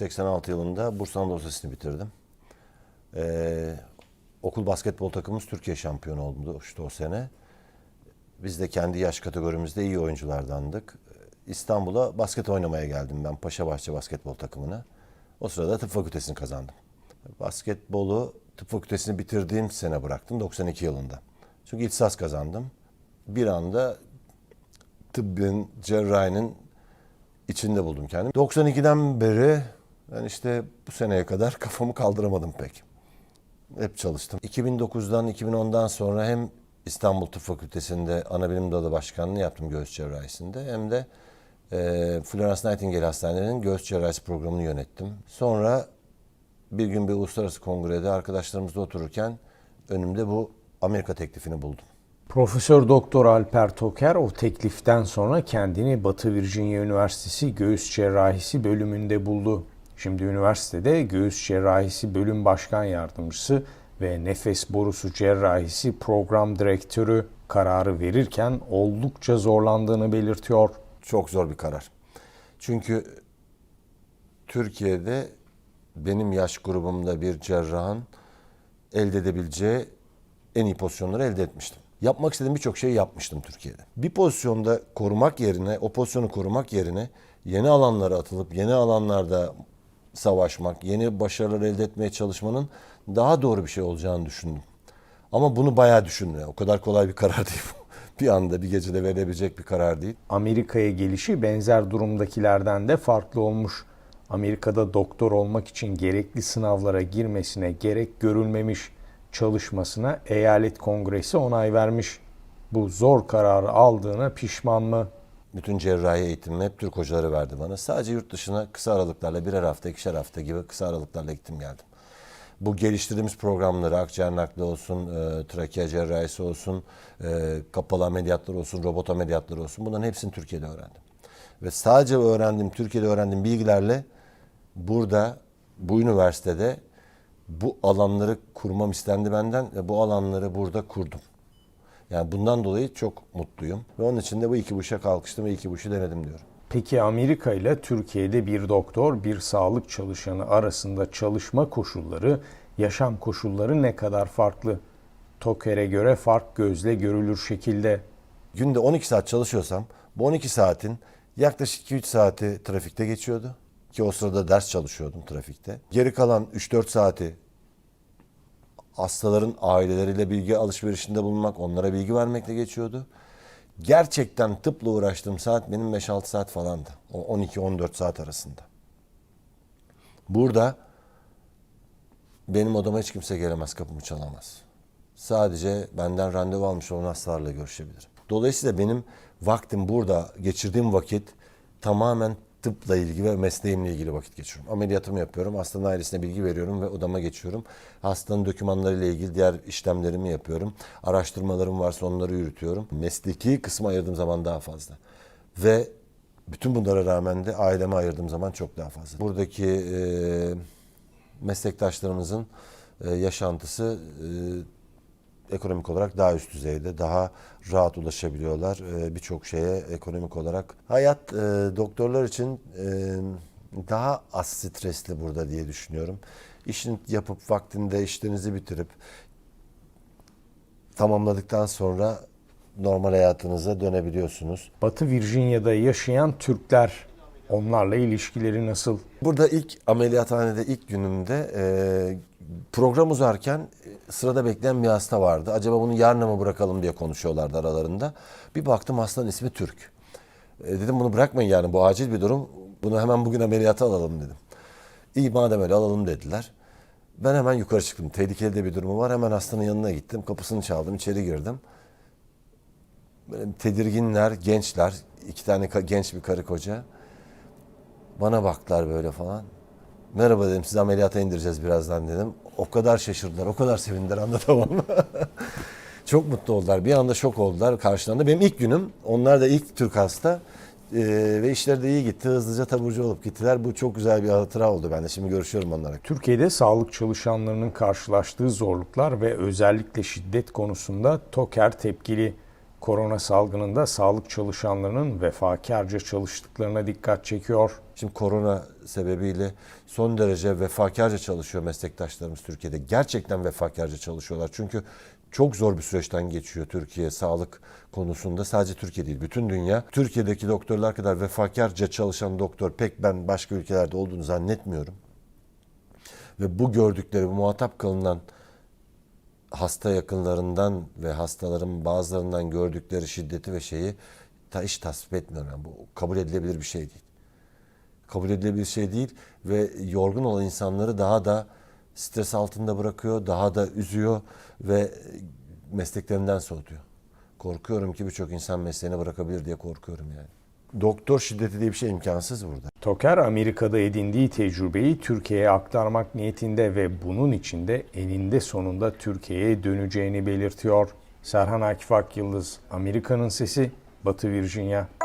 1986 yılında Bursa Anadolu bitirdim. Ee, okul basketbol takımımız Türkiye şampiyonu oldu işte o sene. Biz de kendi yaş kategorimizde iyi oyunculardandık. İstanbul'a basket oynamaya geldim ben Paşabahçe basketbol takımına. O sırada tıp fakültesini kazandım. Basketbolu tıp fakültesini bitirdiğim sene bıraktım 92 yılında. Çünkü ihtisas kazandım. Bir anda tıbbın, cerrahinin içinde buldum kendimi. 92'den beri ben işte bu seneye kadar kafamı kaldıramadım pek. Hep çalıştım. 2009'dan 2010'dan sonra hem İstanbul Tıp Fakültesi'nde ana bilim dalı başkanlığı yaptım göğüs cerrahisinde hem de e, Florence Nightingale Hastanelerinin göğüs cerrahisi programını yönettim. Sonra bir gün bir uluslararası kongrede arkadaşlarımızla otururken önümde bu Amerika teklifini buldum. Profesör Doktor Alper Toker o tekliften sonra kendini Batı Virginia Üniversitesi Göğüs Cerrahisi bölümünde buldu. Şimdi üniversitede Göğüs Cerrahisi Bölüm Başkan Yardımcısı ve Nefes Borusu Cerrahisi Program Direktörü kararı verirken oldukça zorlandığını belirtiyor. Çok zor bir karar. Çünkü Türkiye'de benim yaş grubumda bir cerrahın elde edebileceği en iyi pozisyonları elde etmiştim. Yapmak istediğim birçok şeyi yapmıştım Türkiye'de. Bir pozisyonda korumak yerine, o pozisyonu korumak yerine yeni alanlara atılıp yeni alanlarda savaşmak, yeni başarılar elde etmeye çalışmanın daha doğru bir şey olacağını düşündüm. Ama bunu bayağı düşündüm. O kadar kolay bir karar değil bu. Bir anda bir gecede verilebilecek bir karar değil. Amerika'ya gelişi benzer durumdakilerden de farklı olmuş. Amerika'da doktor olmak için gerekli sınavlara girmesine gerek görülmemiş çalışmasına eyalet kongresi onay vermiş. Bu zor kararı aldığına pişman mı? Bütün cerrahi eğitimimi hep Türk hocaları verdi bana. Sadece yurt dışına kısa aralıklarla birer hafta, ikişer hafta gibi kısa aralıklarla gittim geldim. Bu geliştirdiğimiz programları akciğer nakli olsun, e, trakea cerrahisi olsun, e, kapalı ameliyatlar olsun, robot ameliyatlar olsun bunların hepsini Türkiye'de öğrendim. Ve sadece öğrendiğim, Türkiye'de öğrendiğim bilgilerle burada, bu üniversitede bu alanları kurmam istendi benden ve bu alanları burada kurdum. Yani bundan dolayı çok mutluyum. Ve onun için de bu iki bu işe kalkıştım ve iki bu işi denedim diyorum. Peki Amerika ile Türkiye'de bir doktor, bir sağlık çalışanı arasında çalışma koşulları, yaşam koşulları ne kadar farklı? Toker'e göre fark gözle görülür şekilde. Günde 12 saat çalışıyorsam bu 12 saatin yaklaşık 2-3 saati trafikte geçiyordu. Ki o sırada ders çalışıyordum trafikte. Geri kalan 3-4 saati hastaların aileleriyle bilgi alışverişinde bulunmak, onlara bilgi vermekle geçiyordu. Gerçekten tıpla uğraştığım saat benim 5-6 saat falandı. O 12-14 saat arasında. Burada benim odama hiç kimse gelemez, kapımı çalamaz. Sadece benden randevu almış olan hastalarla görüşebilirim. Dolayısıyla benim vaktim burada, geçirdiğim vakit tamamen tıpla ilgili ve mesleğimle ilgili vakit geçiriyorum. Ameliyatımı yapıyorum, hastanın ailesine bilgi veriyorum ve odama geçiyorum. Hastanın dokümanlarıyla ilgili diğer işlemlerimi yapıyorum. Araştırmalarım varsa onları yürütüyorum. Mesleki kısmı ayırdığım zaman daha fazla. Ve bütün bunlara rağmen de aileme ayırdığım zaman çok daha fazla. Buradaki e, meslektaşlarımızın e, yaşantısı e, ekonomik olarak daha üst düzeyde, daha rahat ulaşabiliyorlar e, birçok şeye ekonomik olarak. Hayat e, doktorlar için e, daha az stresli burada diye düşünüyorum. İşini yapıp vaktinde işlerinizi bitirip tamamladıktan sonra normal hayatınıza dönebiliyorsunuz. Batı Virginia'da yaşayan Türkler, onlarla ilişkileri nasıl? Burada ilk ameliyathanede ilk günümde e, program uzarken e, sırada bekleyen bir hasta vardı. Acaba bunu yarına mı bırakalım diye konuşuyorlardı aralarında. Bir baktım hastanın ismi Türk. E, dedim bunu bırakmayın yani bu acil bir durum. Bunu hemen bugün ameliyata alalım dedim. İyi madem öyle alalım dediler. Ben hemen yukarı çıktım. Tehlikeli de bir durumu var. Hemen hastanın yanına gittim. Kapısını çaldım. içeri girdim. Böyle tedirginler, gençler. iki tane genç bir karı koca. Bana baktılar böyle falan. Merhaba dedim sizi ameliyata indireceğiz birazdan dedim. O kadar şaşırdılar, o kadar sevindiler anlatamam. Çok mutlu oldular. Bir anda şok oldular karşılarında. Benim ilk günüm. Onlar da ilk Türk hasta. Ee, ve işleri de iyi gitti. Hızlıca taburcu olup gittiler. Bu çok güzel bir hatıra oldu bende. Şimdi görüşüyorum onlara. Türkiye'de sağlık çalışanlarının karşılaştığı zorluklar ve özellikle şiddet konusunda Toker tepkili. Korona salgınında sağlık çalışanlarının vefakarca çalıştıklarına dikkat çekiyor. Şimdi korona sebebiyle son derece vefakarca çalışıyor meslektaşlarımız Türkiye'de. Gerçekten vefakarca çalışıyorlar. Çünkü çok zor bir süreçten geçiyor Türkiye sağlık konusunda. Sadece Türkiye değil, bütün dünya. Türkiye'deki doktorlar kadar vefakarca çalışan doktor pek ben başka ülkelerde olduğunu zannetmiyorum. Ve bu gördükleri, bu muhatap kalınan hasta yakınlarından ve hastaların bazılarından gördükleri şiddeti ve şeyi ta hiç tasvip etmiyorum. Yani bu kabul edilebilir bir şey değil. Kabul edilebilir bir şey değil ve yorgun olan insanları daha da stres altında bırakıyor, daha da üzüyor ve mesleklerinden soğutuyor. Korkuyorum ki birçok insan mesleğini bırakabilir diye korkuyorum yani. Doktor şiddeti diye bir şey imkansız burada. Toker Amerika'da edindiği tecrübeyi Türkiye'ye aktarmak niyetinde ve bunun için de eninde sonunda Türkiye'ye döneceğini belirtiyor. Serhan Akif Akyıldız, Amerika'nın Sesi, Batı Virginia.